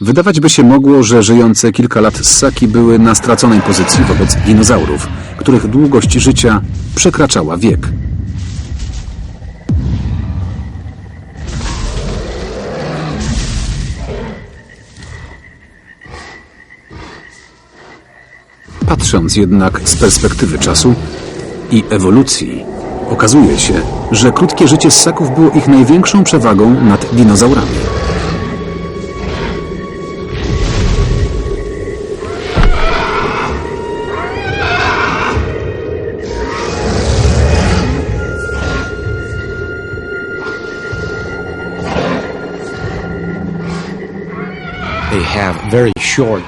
Wydawać by się mogło, że żyjące kilka lat ssaki były na straconej pozycji wobec dinozaurów, których długość życia przekraczała wiek. Patrząc jednak z perspektywy czasu i ewolucji, okazuje się, że krótkie życie ssaków było ich największą przewagą nad dinozaurami.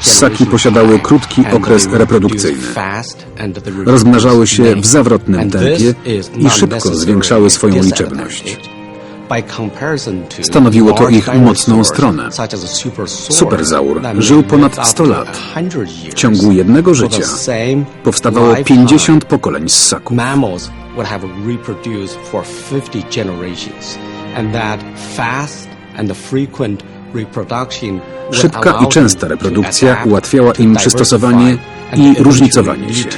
Ssaki posiadały krótki okres reprodukcyjny. Rozmnażały się w zawrotnym tempie i szybko zwiększały swoją liczebność. Stanowiło to ich mocną stronę. Superzaur żył ponad live up 100 to lat. 100 years. W ciągu jednego życia powstawało lifetime, 50 pokoleń ssaków. mammals would have reproduced for 50 generations and that fast and the frequent Szybka i częsta reprodukcja ułatwiała im przystosowanie i różnicowanie się.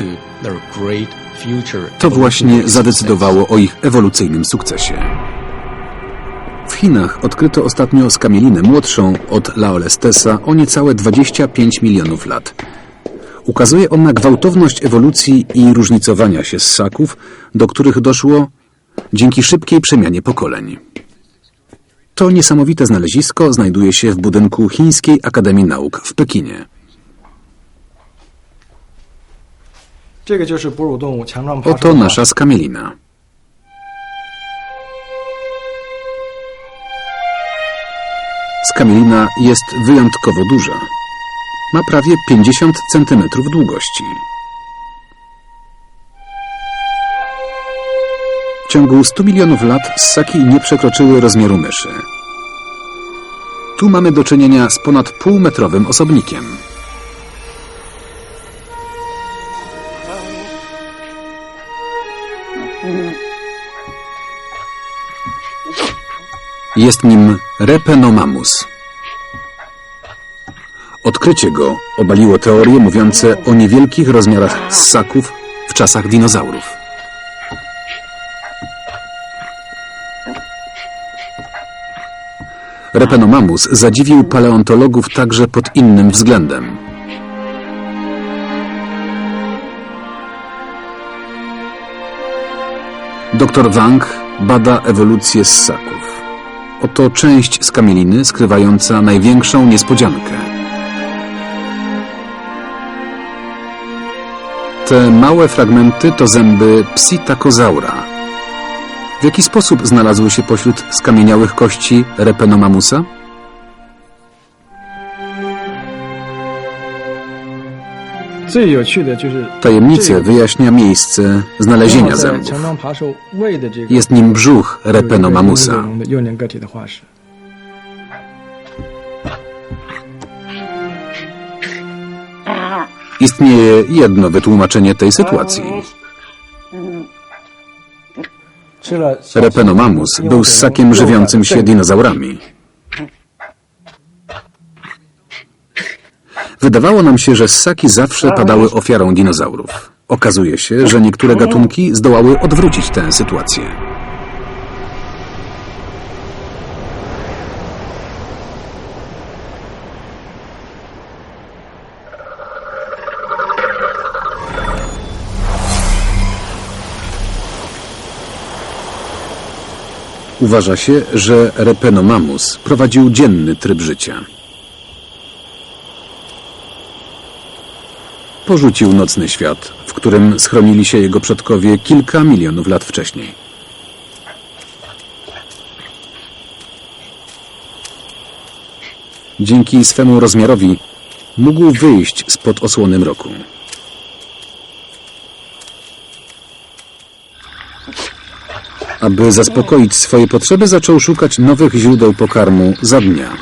to właśnie zadecydowało o ich ewolucyjnym sukcesie. W Chinach odkryto ostatnio skamielinę młodszą od Laolestesa o niecałe 25 milionów lat. Ukazuje ona gwałtowność ewolucji i różnicowania się ssaków, do których doszło dzięki szybkiej przemianie pokoleń. To niesamowite znalezisko znajduje się w budynku Chińskiej Akademii Nauk w Pekinie. Oto nasza skamielina. Skamielina jest wyjątkowo duża. Ma prawie 50 cm długości. W ciągu 100 milionów lat ssaki nie przekroczyły rozmiaru myszy. Tu mamy do czynienia z ponad półmetrowym osobnikiem. Jest nim Repenomamus. Odkrycie go obaliło teorie mówiące o niewielkich rozmiarach ssaków w czasach dinozaurów. Repenomamus zadziwił paleontologów także pod innym względem. Dr Wang bada ewolucję ssaków. Oto część skamieliny skrywająca największą niespodziankę. Te małe fragmenty to zęby psitakozaura w jaki sposób znalazły się pośród skamieniałych kości Repenomamusa? Tajemnicę wyjaśnia miejsce znalezienia zębów. Jest nim brzuch Repenomamusa. Istnieje jedno wytłumaczenie tej sytuacji. Repenomamus był ssakiem żywiącym się dinozaurami. Wydawało nam się, że ssaki zawsze padały ofiarą dinozaurów. Okazuje się, że niektóre gatunki zdołały odwrócić tę sytuację. Uważa się, że Repenomamus prowadził dzienny tryb życia. Porzucił nocny świat, w którym schronili się jego przodkowie kilka milionów lat wcześniej. Dzięki swemu rozmiarowi mógł wyjść spod osłony mroku. Aby zaspokoić swoje potrzeby, zaczął szukać nowych źródeł pokarmu za dnia.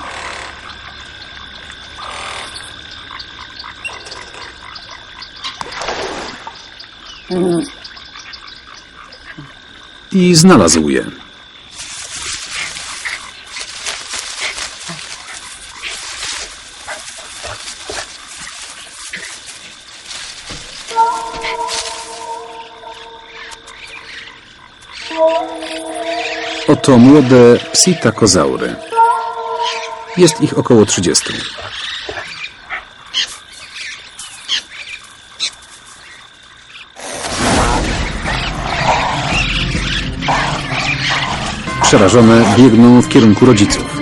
I znalazł je. Oto młode psitakozaury. Jest ich około 30. Przerażone biegną w kierunku rodziców.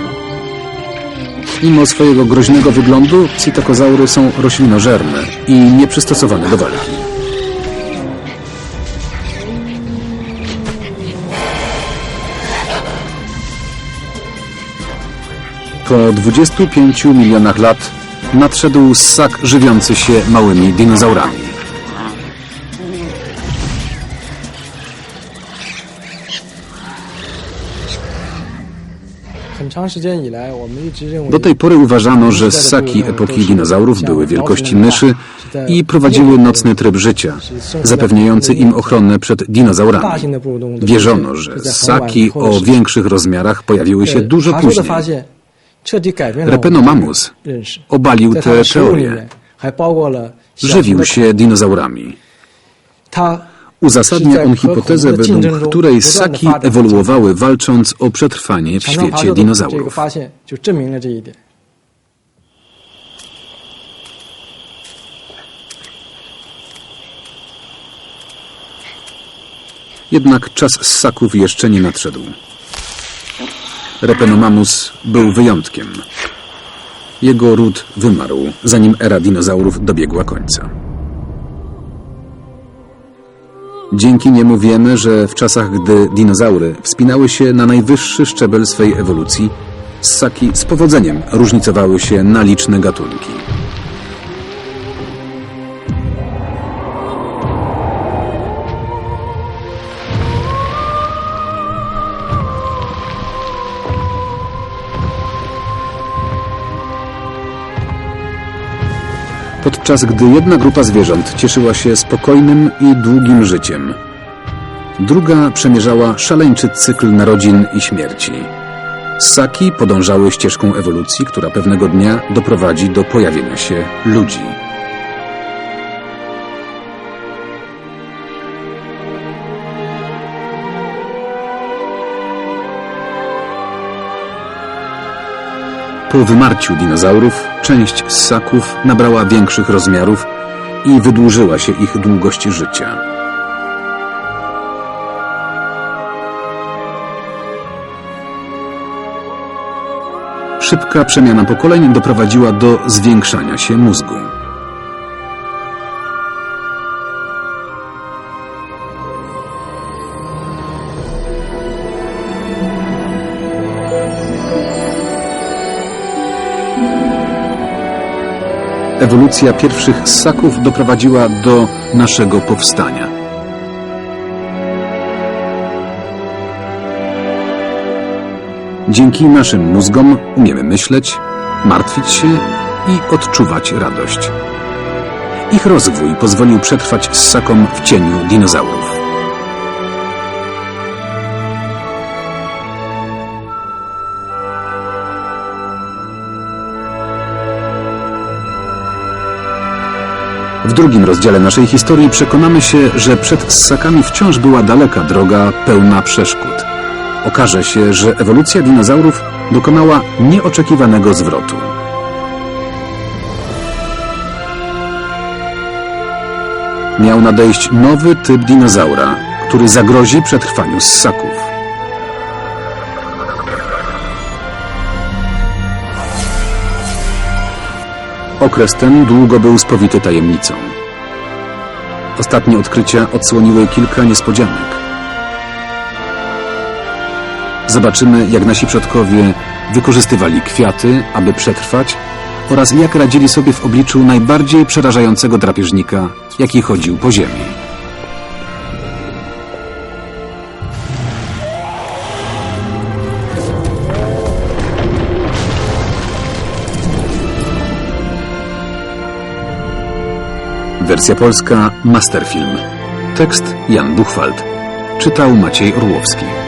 Mimo swojego groźnego wyglądu, psitakozaury są roślinożerne i nieprzystosowane do walki. po 25 milionach lat nadszedł ssak żywiący się małymi dinozaurami. Do tej pory uważano, że ssaki epoki dinozaurów były wielkości myszy i prowadziły nocny tryb życia, zapewniający im ochronę przed dinozaurami. Wierzono, że ssaki o większych rozmiarach pojawiły się dużo później. Repenomamus obalił tę teorię. Żywił się dinozaurami. Uzasadnia on hipotezę, według której ssaki ewoluowały walcząc o przetrwanie w świecie dinozaurów. Jednak czas ssaków jeszcze nie nadszedł. Repenomamus był wyjątkiem. Jego ród wymarł, zanim era dinozaurów dobiegła końca. Dzięki niemu wiemy, że w czasach, gdy dinozaury wspinały się na najwyższy szczebel swej ewolucji, ssaki z powodzeniem różnicowały się na liczne gatunki. Podczas gdy jedna grupa zwierząt cieszyła się spokojnym i długim życiem. Druga przemierzała szaleńczy cykl narodzin i śmierci. Ssaki podążały ścieżką ewolucji, która pewnego dnia doprowadzi do pojawienia się ludzi. Po wymarciu dinozaurów część ssaków nabrała większych rozmiarów i wydłużyła się ich długość życia. Szybka przemiana pokoleń doprowadziła do zwiększania się mózgu. Ewolucja pierwszych ssaków doprowadziła do naszego powstania. Dzięki naszym mózgom umiemy myśleć, martwić się i odczuwać radość. Ich rozwój pozwolił przetrwać ssakom w cieniu dinozaurów. Drugim rozdziale naszej historii przekonamy się, że przed ssakami wciąż była daleka droga pełna przeszkód. Okaże się, że ewolucja dinozaurów dokonała nieoczekiwanego zwrotu. Miał nadejść nowy typ dinozaura, który zagrozi przetrwaniu ssaków. Okres ten długo był spowity tajemnicą. Ostatnie odkrycia odsłoniły kilka niespodzianek. Zobaczymy, jak nasi przodkowie wykorzystywali kwiaty, aby przetrwać oraz jak radzili sobie w obliczu najbardziej przerażającego drapieżnika, jaki chodził po ziemi. Wersja polska Masterfilm. Tekst Jan Buchwald. Czytał Maciej Orłowski.